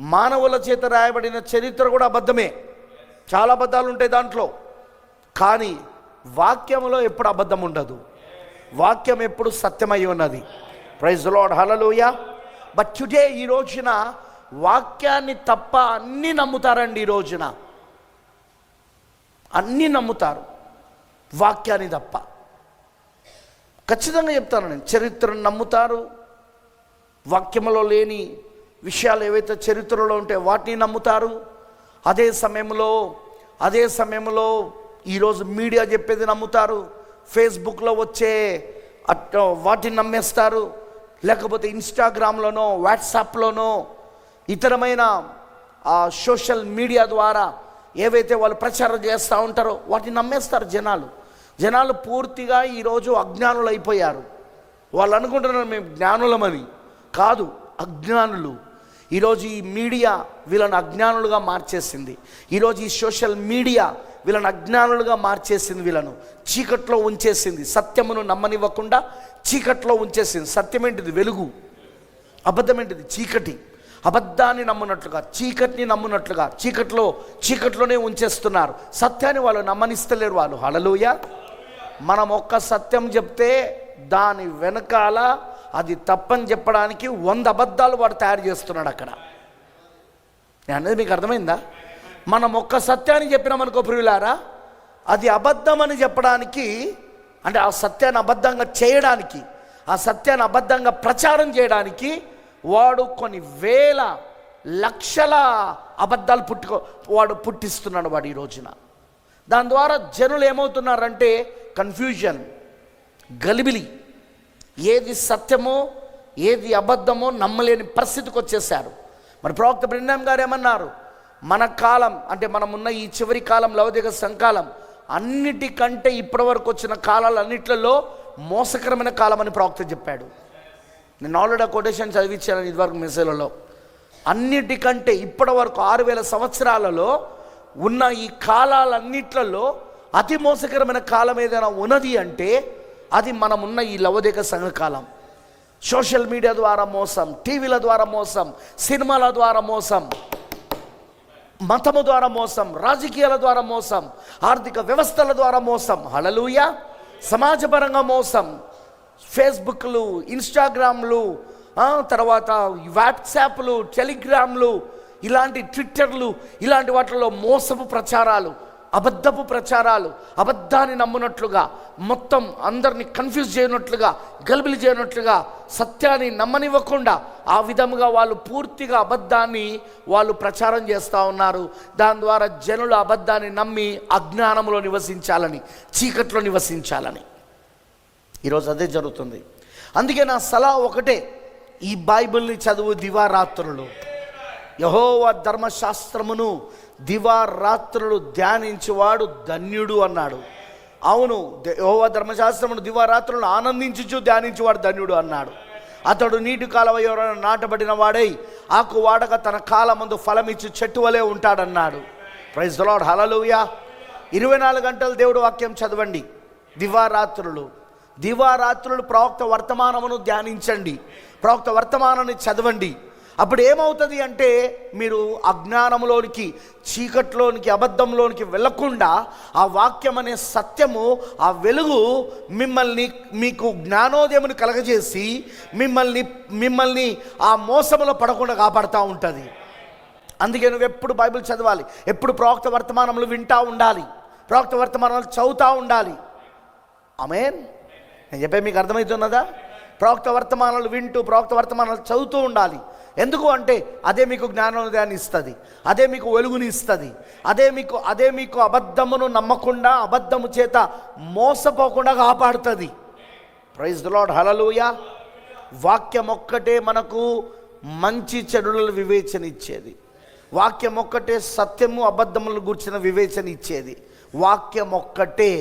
మానవుల చేత రాయబడిన చరిత్ర కూడా అబద్ధమే. చాలా అబద్ధాలు ఉంటాయి దాంట్లో. కానీ వాక్యంలో ఎప్పుడు అబద్ధం ఉండదు. వాక్యం ఎప్పుడు సత్యమై ఉన్నది. ప్రైజ్ లాడ్ హలలోయ బట్ టుడే ఈ రోజున వాక్యాన్ని తప్ప అన్నీ నమ్ముతారండి ఈ రోజున. అన్నీ నమ్ముతారు. వాక్యాన్ని తప్ప. ఖచ్చితంగా చెప్తాను నేను. చరిత్రను నమ్ముతారు. వాక్యములో లేని విషయాలు ఏవైతే చరిత్రలో ఉంటే వాటిని నమ్ముతారు. అదే సమయంలో అదే సమయంలో ఈరోజు మీడియా చెప్పేది నమ్ముతారు. ఫేస్బుక్లో వచ్చే అట్ వాటిని నమ్మేస్తారు. లేకపోతే ఇన్స్టాగ్రామ్లోనో వాట్సాప్లోనో ఇతరమైన ఆ సోషల్ మీడియా ద్వారా ఏవైతే వాళ్ళు ప్రచారం చేస్తూ ఉంటారో వాటిని నమ్మేస్తారు జనాలు. జనాలు పూర్తిగా ఈరోజు అజ్ఞానులు అయిపోయారు. వాళ్ళు అనుకుంటున్నారు మేము జ్ఞానులమని. కాదు అజ్ఞానులు. ఈరోజు ఈ మీడియా వీళ్ళను అజ్ఞానులుగా మార్చేసింది. ఈరోజు ఈ సోషల్ మీడియా వీళ్ళను అజ్ఞానులుగా మార్చేసింది వీళ్ళను. చీకట్లో ఉంచేసింది. సత్యమును నమ్మనివ్వకుండా చీకట్లో ఉంచేసింది. సత్యం ఏంటిది వెలుగు. అబద్ధం ఏంటిది చీకటి. అబద్ధాన్ని నమ్మునట్లుగా చీకటిని నమ్మునట్లుగా చీకట్లో చీకట్లోనే ఉంచేస్తున్నారు. సత్యాన్ని వాళ్ళు నమ్మనిస్తలేరు వాళ్ళు. హలలోయ మనం ఒక్క సత్యం చెప్తే దాని వెనకాల అది తప్పని చెప్పడానికి వంద అబద్ధాలు వాడు తయారు చేస్తున్నాడు అక్కడ. నేను అనేది మీకు అర్థమైందా? మనం ఒక్క సత్యాన్ని చెప్పినామనుకో ప్రియులారా అది అబద్ధం అని చెప్పడానికి అంటే ఆ సత్యాన్ని అబద్ధంగా చేయడానికి ఆ సత్యాన్ని అబద్ధంగా ప్రచారం చేయడానికి వాడు కొన్ని వేల లక్షల అబద్ధాలు పుట్టుకో వాడు పుట్టిస్తున్నాడు వాడు ఈ రోజున. దాని ద్వారా జనులు ఏమవుతున్నారంటే కన్ఫ్యూజన్ గలిబిలి. ఏది సత్యమో ఏది అబద్ధమో నమ్మలేని పరిస్థితికి వచ్చేసారు మరి ప్రవక్త బ్రిన్నాం గారు ఏమన్నారు? మన కాలం అంటే మనం ఉన్న ఈ చివరి కాలం లవదిగ సంకాలం అన్నిటికంటే ఇప్పటివరకు వచ్చిన కాలాలన్నిట్లలో మోసకరమైన కాలం అని ప్రవక్త చెప్పాడు. నేను ఆల్రెడీ ఆ కొటేషన్ చదివించాను ఇదివరకు మెసేజ్లలో. అన్నిటికంటే ఇప్పటి వరకు ఆరు వేల సంవత్సరాలలో ఉన్న ఈ కాలాలన్నిట్లలో అతి మోసకరమైన కాలం ఏదైనా ఉన్నది అంటే అది మనమున్న ఈ లవదేక సంఘకాలం. సోషల్ మీడియా ద్వారా మోసం టీవీల ద్వారా మోసం సినిమాల ద్వారా మోసం మతము ద్వారా మోసం రాజకీయాల ద్వారా మోసం ఆర్థిక వ్యవస్థల ద్వారా మోసం హలలుయ సమాజపరంగా మోసం ఫేస్బుక్లు ఇన్స్టాగ్రామ్లు తర్వాత వాట్సాప్లు టెలిగ్రామ్లు ఇలాంటి ట్విట్టర్లు ఇలాంటి వాటిల్లో మోసపు ప్రచారాలు. అబద్ధపు ప్రచారాలు అబద్ధాన్ని నమ్మునట్లుగా మొత్తం అందరిని కన్ఫ్యూజ్ చేయనట్లుగా గల్బిలి చేయనట్లుగా సత్యాన్ని నమ్మనివ్వకుండా ఆ విధముగా వాళ్ళు పూర్తిగా అబద్ధాన్ని వాళ్ళు ప్రచారం చేస్తూ ఉన్నారు. దాని ద్వారా జనులు అబద్ధాన్ని నమ్మి అజ్ఞానంలో నివసించాలని చీకట్లో నివసించాలని. ఈరోజు అదే జరుగుతుంది. అందుకే నా సలహా ఒకటే ఈ బైబిల్ని చదువు దివారాత్రులు. యహోవ ధర్మశాస్త్రమును దివారాత్రులు ధ్యానించేవాడు ధన్యుడు అన్నాడు. అవును ద- ధర్మశాస్త్రము ధర్మశాస్త్రమును దివారాత్రులను ఆనందించుచు ధ్యానించేవాడు ధన్యుడు అన్నాడు. అతడు నీటి కాలవ ఎవరైనా నాటబడిన వాడై ఆకు వాడక తన కాలమందు ఫలమిచ్చి చెట్టు వలె ఉంటాడన్నాడు. ప్రైజ్ లాడ్ హలలుయా ఇరవై నాలుగు గంటలు దేవుడు వాక్యం చదవండి. దివారాత్రులు. దివారాత్రులు ప్రవక్త వర్తమానమును ధ్యానించండి. ప్రవక్త వర్తమానాన్ని చదవండి. అప్పుడు ఏమవుతుంది అంటే మీరు అజ్ఞానంలోనికి చీకట్లోనికి అబద్ధంలోనికి వెళ్ళకుండా ఆ వాక్యం అనే సత్యము ఆ వెలుగు మిమ్మల్ని మీకు జ్ఞానోదయమును కలగజేసి మిమ్మల్ని మిమ్మల్ని ఆ మోసములో పడకుండా కాపాడుతూ ఉంటుంది. అందుకే నువ్వు ఎప్పుడు బైబిల్ చదవాలి ఎప్పుడు ప్రవక్త వర్తమానములు వింటూ ఉండాలి ప్రవక్త వర్తమానాలు చదువుతూ ఉండాలి. అమేన్ నేను చెప్పే మీకు అర్థమవుతున్నదా? ప్రవక్త వర్తమానాలు వింటూ ప్రవక్త వర్తమానాలు చదువుతూ ఉండాలి. ఎందుకు అంటే అదే మీకు జ్ఞానోదయాన్ని ఇస్తుంది అదే మీకు వెలుగుని ఇస్తుంది అదే మీకు అదే మీకు అబద్ధమును నమ్మకుండా అబద్ధము చేత మోసపోకుండా కాపాడుతుంది. ప్రైజ్ ద లాడ్ హలలుయ వాక్యం ఒక్కటే మనకు మంచి చెడుల వివేచన ఇచ్చేది వాక్యం ఒక్కటే సత్యము అబద్ధములను గూర్చిన వివేచన ఇచ్చేది వాక్యం ఒక్కటే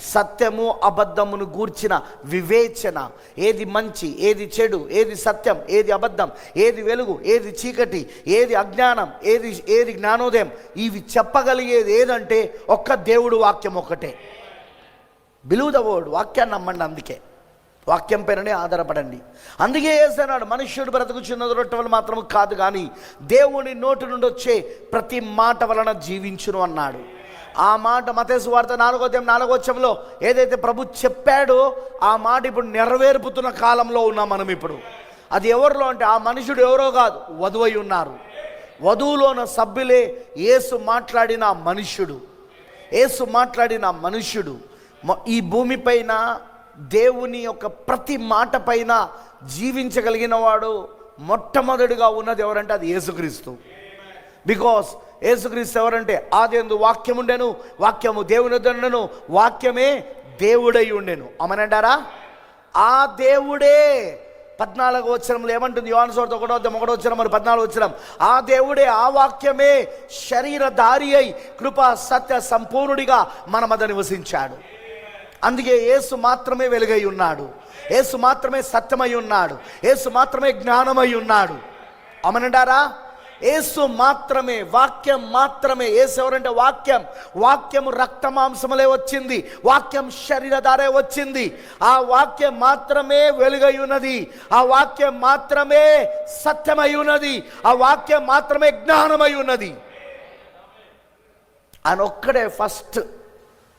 సత్యము అబద్ధమును గూర్చిన వివేచన. ఏది మంచి ఏది చెడు ఏది సత్యం ఏది అబద్ధం ఏది వెలుగు ఏది చీకటి ఏది అజ్ఞానం ఏది ఏది జ్ఞానోదయం ఇవి చెప్పగలిగేది ఏదంటే ఒక్క దేవుడు వాక్యం ఒక్కటే బిలీవ్ ద వర్డ్ వాక్యాన్ని నమ్మండి అందుకే. వాక్యం పైననే ఆధారపడండి. అందుకే వేస్తున్నాడు మనుష్యుడు బ్రతుకు రొట్టె వల్ల మాత్రం కాదు కానీ దేవుని నోటి నుండి వచ్చే ప్రతి మాట వలన జీవించును అన్నాడు. ఆ మాట మతేసు వార్త నాలుగో అధ్యాయం నాలుగో ఏదైతే ప్రభు చెప్పాడో ఆ మాట ఇప్పుడు నెరవేర్పుతున్న కాలంలో ఉన్నాం మనం ఇప్పుడు. అది ఎవరిలో అంటే ఆ మనుషుడు ఎవరో కాదు వధువై ఉన్నారు. వధువులోన సభ్యులే యేసు మాట్లాడిన మనుష్యుడు. యేసు మాట్లాడిన మనుష్యుడు. ఈ భూమిపైన దేవుని యొక్క ప్రతి మాట పైన జీవించగలిగిన వాడు మొట్టమొదటిగా ఉన్నది ఎవరంటే అది యేసుక్రీస్తు. బికాస్ యేసుక్రీస్తు ఎవరంటే ఆదేందు వాక్యం ఉండెను వాక్యము దేవుని ఉండెను వాక్యమే దేవుడై ఉండెను అమనంటారా ఆ దేవుడే. పద్నాలుగు వచ్చరంలో ఏమంటుంది? యోహాను సోర్త ఒకటో అధ్యాయం ఒకటో వచ్చరం మరి పద్నాలుగు వచ్చరం ఆ దేవుడే ఆ వాక్యమే శరీరధారి అయి కృప సత్య సంపూర్ణుడిగా మన మధ్య నివసించాడు. అందుకే యేసు మాత్రమే వెలుగై ఉన్నాడు యేసు మాత్రమే సత్యమై ఉన్నాడు. యేసు మాత్రమే జ్ఞానమై ఉన్నాడు. అమనంటారా ఏసు మాత్రమే వాక్యం మాత్రమే. ఏసు ఎవరంటే వాక్యం. వాక్యం రక్త మాంసములే వచ్చింది. వాక్యం శరీరధారే వచ్చింది. ఆ వాక్యం మాత్రమే వెలుగై ఉన్నది ఆ వాక్యం మాత్రమే సత్యమై ఉన్నది ఆ వాక్యం మాత్రమే జ్ఞానమై ఉన్నది ఆయన ఒక్కడే ఫస్ట్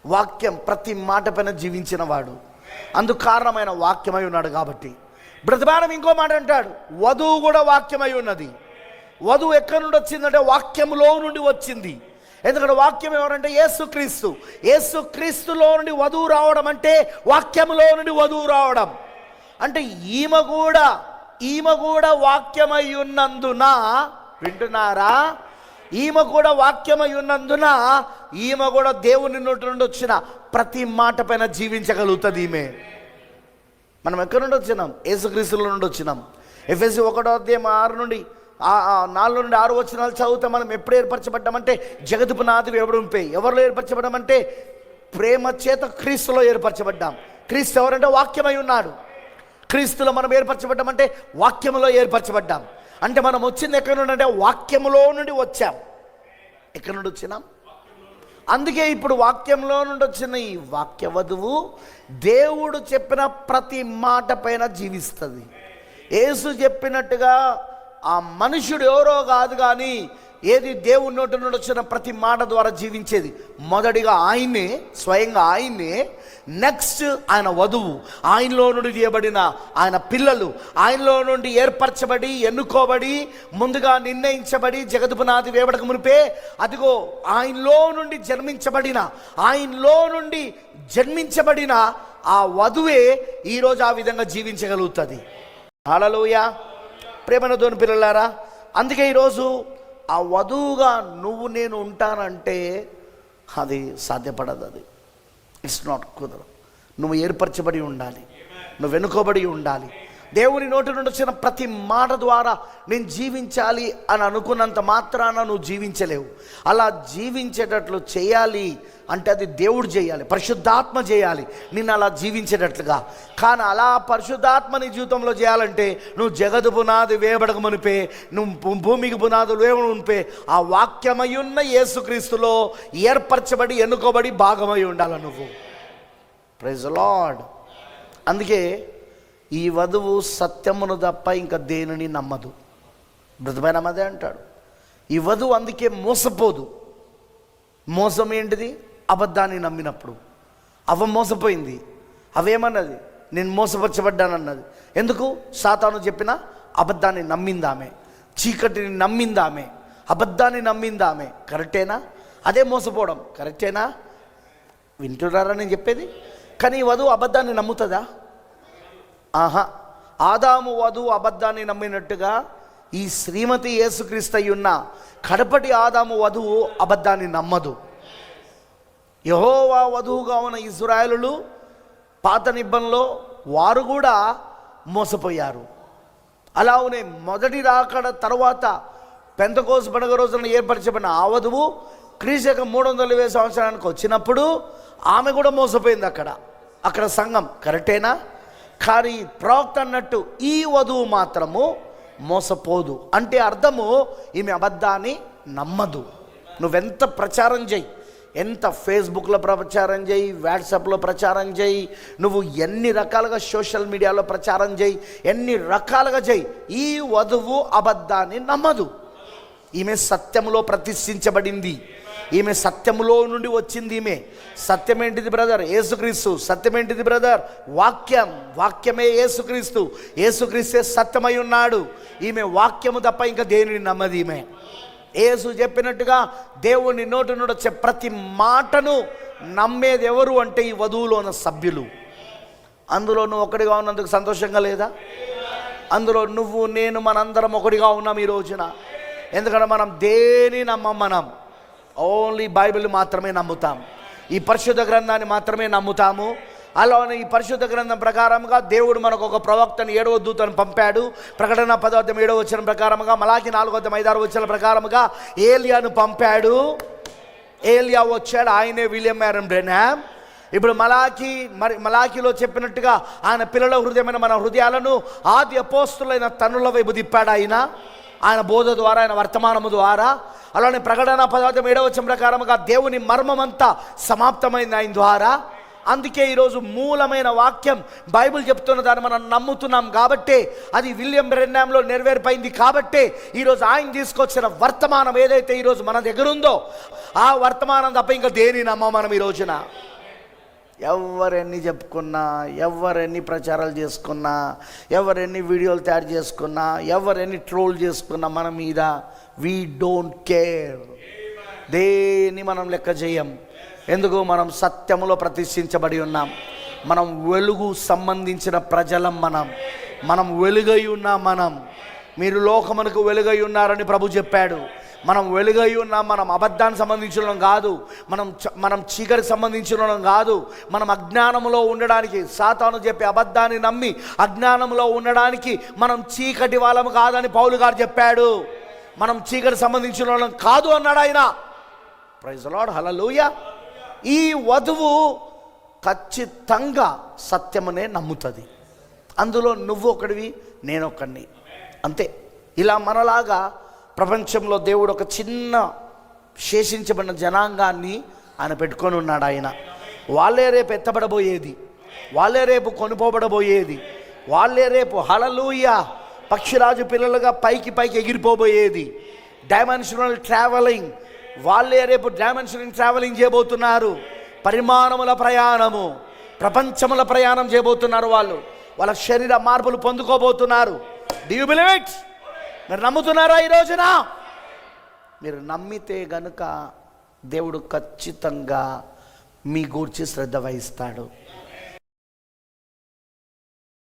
వాక్యం ప్రతి మాట పైన జీవించిన వాడు అందుకు కారణమైన వాక్యమై ఉన్నాడు కాబట్టి. బ్రతిమానం ఇంకో మాట అంటాడు. వధువు కూడా వాక్యమై ఉన్నది. వధువు ఎక్కడి నుండి వచ్చిందంటే వాక్యములో నుండి వచ్చింది. ఎందుకంటే వాక్యం ఎవరంటే యేసుక్రీస్తు. యేసుక్రీస్తులో నుండి వధువు రావడం అంటే వాక్యములో నుండి వధువు రావడం. అంటే ఈమె కూడా ఈమె కూడా వాక్యమై ఉన్నందున వింటున్నారా? ఈమె కూడా వాక్యమై ఉన్నందున ఈమె కూడా దేవుని నోటి నుండి వచ్చిన ప్రతి మాట పైన జీవించగలుగుతుంది ఈమె. మనం ఎక్కడి నుండి వచ్చినాం? యేసుక్రీస్తుల నుండి వచ్చినాం. ఎఫ్ఎస్సి ఒకటో అధ్యాయం ఆరు నుండి నాలుగు నుండి ఆరు వచనాలు చదివితే మనం ఎప్పుడు ఏర్పరచబడ్డామంటే జగదుపు నాది ఎవడు ఉంపే? ఎవరిలో ఏర్పరచబడ్డామంటే ప్రేమ చేత క్రీస్తులో ఏర్పరచబడ్డాం. క్రీస్తు ఎవరంటే వాక్యమై ఉన్నాడు. క్రీస్తులో మనం ఏర్పరచబడ్డామంటే వాక్యములో ఏర్పరచబడ్డాం. అంటే మనం వచ్చింది ఎక్కడి నుండి అంటే వాక్యములో నుండి వచ్చాం. ఎక్కడి నుండి వచ్చినాం? అందుకే ఇప్పుడు వాక్యంలో నుండి వచ్చిన ఈ వాక్య వధువు దేవుడు చెప్పిన ప్రతి మాట పైన జీవిస్తుంది. యేసు చెప్పినట్టుగా ఆ మనుషుడు ఎవరో కాదు కానీ ఏది దేవుని నోటి నుండి వచ్చిన ప్రతి మాట ద్వారా జీవించేది. మొదటిగా ఆయన్నే స్వయంగా ఆయన్నే నెక్స్ట్ ఆయన వధువు. ఆయనలో నుండి తీయబడిన ఆయన పిల్లలు. ఆయనలో నుండి ఏర్పరచబడి ఎన్నుకోబడి ముందుగా నిర్ణయించబడి జగదుపునాది వేబడక మునిపే అదిగో ఆయనలో నుండి జన్మించబడిన ఆయనలో నుండి జన్మించబడిన ఆ వధువే ఈరోజు ఆ విధంగా జీవించగలుగుతుంది. హలలోయా ప్రేమనతోని పిల్లలారా అందుకే ఈరోజు ఆ వధువుగా నువ్వు నేను ఉంటానంటే అది సాధ్యపడదు అది. ఇట్స్ నాట్ కుదరదు నువ్వు ఏర్పరచబడి ఉండాలి. నువ్వు వెనుకోబడి ఉండాలి. దేవుని నోటి నుండి వచ్చిన ప్రతి మాట ద్వారా నేను జీవించాలి అని అనుకున్నంత మాత్రాన నువ్వు జీవించలేవు. అలా జీవించేటట్లు చేయాలి అంటే అది దేవుడు చేయాలి పరిశుద్ధాత్మ చేయాలి నిన్ను అలా జీవించేటట్లుగా. కానీ అలా పరిశుద్ధాత్మ నీ జీవితంలో చేయాలంటే నువ్వు జగదు పునాది వేయబడక మునిపే నువ్వు భూమికి పునాదులు వేయబడి ఉనిపే ఆ వాక్యమయున్న యేసుక్రీస్తులో ఏర్పరచబడి ఎన్నుకోబడి భాగమై ఉండాలి నువ్వు. ప్రైజ్ లార్డ్ అందుకే ఈ వధువు సత్యమును తప్ప ఇంకా దేనిని నమ్మదు. మృదుమైన అదే అంటాడు. ఈ వధువు అందుకే మోసపోదు. మోసం ఏంటిది? అబద్ధాన్ని నమ్మినప్పుడు. అవ మోసపోయింది. అవేమన్నది నేను మోసపరచబడ్డానన్నది. ఎందుకు? సాతాను చెప్పిన అబద్ధాన్ని నమ్మిందామె. చీకటిని నమ్మిందామె. అబద్ధాన్ని నమ్మిందామె. కరెక్టేనా? అదే మోసపోవడం. కరెక్టేనా? వింటున్నారా నేను చెప్పేది? కానీ ఈ వధువు అబద్ధాన్ని నమ్ముతుందా? ఆహా ఆదాము వధువు అబద్ధాన్ని నమ్మినట్టుగా ఈ శ్రీమతి యేసుక్రీస్తయ్యున్న ఉన్న కడపటి ఆదాము వధువు అబద్ధాన్ని నమ్మదు. యహోవా వధువుగా ఉన్న ఇజ్రాయలు పాత నిబ్బంలో వారు కూడా మోసపోయారు. అలానే మొదటి రాకడ తర్వాత పెంతకోస పండుగ రోజున ఏర్పరచబడిన ఆ వధువు క్రీశక మూడు వందల ఇరవై సంవత్సరానికి వచ్చినప్పుడు ఆమె కూడా మోసపోయింది అక్కడ. అక్కడ సంఘం కరెక్టేనా? కానీ ప్రవక్త అన్నట్టు ఈ వధువు మాత్రము మోసపోదు. అంటే అర్థము ఈమె అబద్ధాన్ని నమ్మదు. నువ్వెంత ప్రచారం చేయి. ఎంత ఫేస్బుక్లో ప్రచారం చేయి వాట్సాప్లో ప్రచారం చేయి నువ్వు ఎన్ని రకాలుగా సోషల్ మీడియాలో ప్రచారం చేయి ఎన్ని రకాలుగా చేయి ఈ వధువు అబద్ధాన్ని నమ్మదు. ఈమె సత్యంలో ప్రతిష్ఠించబడింది. ఈమె సత్యములో నుండి వచ్చింది ఈమె. సత్యం ఏంటిది బ్రదర్? ఏసుక్రీస్తు సత్యం ఏంటిది బ్రదర్? వాక్యం. వాక్యమే ఏసుక్రీస్తు ఏసుక్రీస్తే సత్యమై ఉన్నాడు. ఈమె వాక్యము తప్ప ఇంకా దేనిని నమ్మది ఈమె. ఏసు చెప్పినట్టుగా దేవుని నోటి నుండి వచ్చే ప్రతి మాటను నమ్మేది ఎవరు అంటే ఈ వధువులో ఉన్న సభ్యులు. అందులో నువ్వు ఒకటిగా ఉన్నందుకు సంతోషంగా లేదా? అందులో నువ్వు నేను మనందరం ఒకటిగా ఉన్నాం ఈ రోజున. ఎందుకంటే మనం దేని నమ్మం మనం? ఓన్లీ బైబిల్ మాత్రమే నమ్ముతాం. ఈ పరిశుద్ధ గ్రంథాన్ని మాత్రమే నమ్ముతాము. అలానే ఈ పరిశుద్ధ గ్రంథం ప్రకారంగా దేవుడు మనకు ఒక ప్రవక్తను ఏడవ దూతను పంపాడు. ప్రకటన పదార్థం ఏడవ వచ్చిన ప్రకారముగా మలాకి నాలుగో ఐదారు వచ్చిన ప్రకారముగా ఏలియాను పంపాడు. ఏలియా వచ్చాడు ఆయనే విలియం మ్యారన్ బ్రెన్హామ్. ఇప్పుడు మలాకి మరి మలాకిలో చెప్పినట్టుగా ఆయన పిల్లల హృదయమైన మన హృదయాలను ఆది అపోస్తులైన తనుల వైపు దిప్పాడు ఆయన. ఆయన బోధ ద్వారా ఆయన వర్తమానము ద్వారా. అలానే ప్రకటన పదార్థం ఏడవచం ప్రకారముగా దేవుని మర్మమంతా సమాప్తమైంది ఆయన ద్వారా. అందుకే ఈరోజు మూలమైన వాక్యం బైబిల్ చెప్తున్న దాన్ని మనం నమ్ముతున్నాం కాబట్టే అది విలియం బ్రెన్నాంలో నెరవేర్పైంది కాబట్టే ఈరోజు ఆయన తీసుకొచ్చిన వర్తమానం ఏదైతే ఈరోజు మన దగ్గర ఉందో ఆ వర్తమానం తప్ప ఇంకా దేని నమ్మ మనం ఈ రోజున? ఎవరెన్ని చెప్పుకున్నా ఎవరెన్ని ప్రచారాలు చేసుకున్నా ఎవరెన్ని వీడియోలు తయారు చేసుకున్నా ఎవరెన్ని ట్రోల్ చేసుకున్నా మన మీద వీ డోంట్ కేర్ దేని మనం లెక్క చేయం ఎందుకు? మనం సత్యములో ప్రతిష్ఠించబడి ఉన్నాం. మనం వెలుగు సంబంధించిన ప్రజలం మనం. మనం వెలుగై ఉన్నాం మనం. మీరు లోకమునకు వెలుగై ఉన్నారని ప్రభు చెప్పాడు. మనం వెలుగై ఉన్నాం మనం అబద్ధానికి సంబంధించిన కాదు మనం చ- మనం చీకటికి సంబంధించిన కాదు మనం అజ్ఞానంలో ఉండడానికి సాతాను చెప్పే అబద్ధాన్ని నమ్మి అజ్ఞానంలో ఉండడానికి మనం చీకటి వాళ్ళము కాదని పౌలు గారు చెప్పాడు. మనం చీకటి సంబంధించిన వాళ్ళం కాదు అన్నాడు ఆయన. ప్రైజ్ లాడ్ హలలోయ ఈ వధువు ఖచ్చితంగా సత్యమనే నమ్ముతుంది. అందులో నువ్వు ఒకడివి నేను ఒకడిని. అంతే. ఇలా మనలాగా ప్రపంచంలో దేవుడు ఒక చిన్న శేషించబడిన జనాంగాన్ని ఆయన పెట్టుకొని ఉన్నాడు ఆయన. వాళ్ళే రేపు ఎత్తబడబోయేది. వాళ్ళే రేపు కొనుపోబడబోయేది. వాళ్ళే రేపు హలలుయ పక్షిరాజు పిల్లలుగా పైకి పైకి ఎగిరిపోబోయేది. Dimensional travelling. వాళ్ళే రేపు డైమెన్షనల్ ట్రావెలింగ్ చేయబోతున్నారు. పరిమాణముల ప్రయాణము. ప్రపంచముల ప్రయాణం చేయబోతున్నారు వాళ్ళు. వాళ్ళ శరీర మార్పులు పొందుకోబోతున్నారు. డూ యూ బిలీవ్ ఇట్ మీరు నమ్ముతున్నారా ఈ రోజున? మీరు నమ్మితే గనుక దేవుడు ఖచ్చితంగా మీ గూర్చి శ్రద్ధ వహిస్తాడు.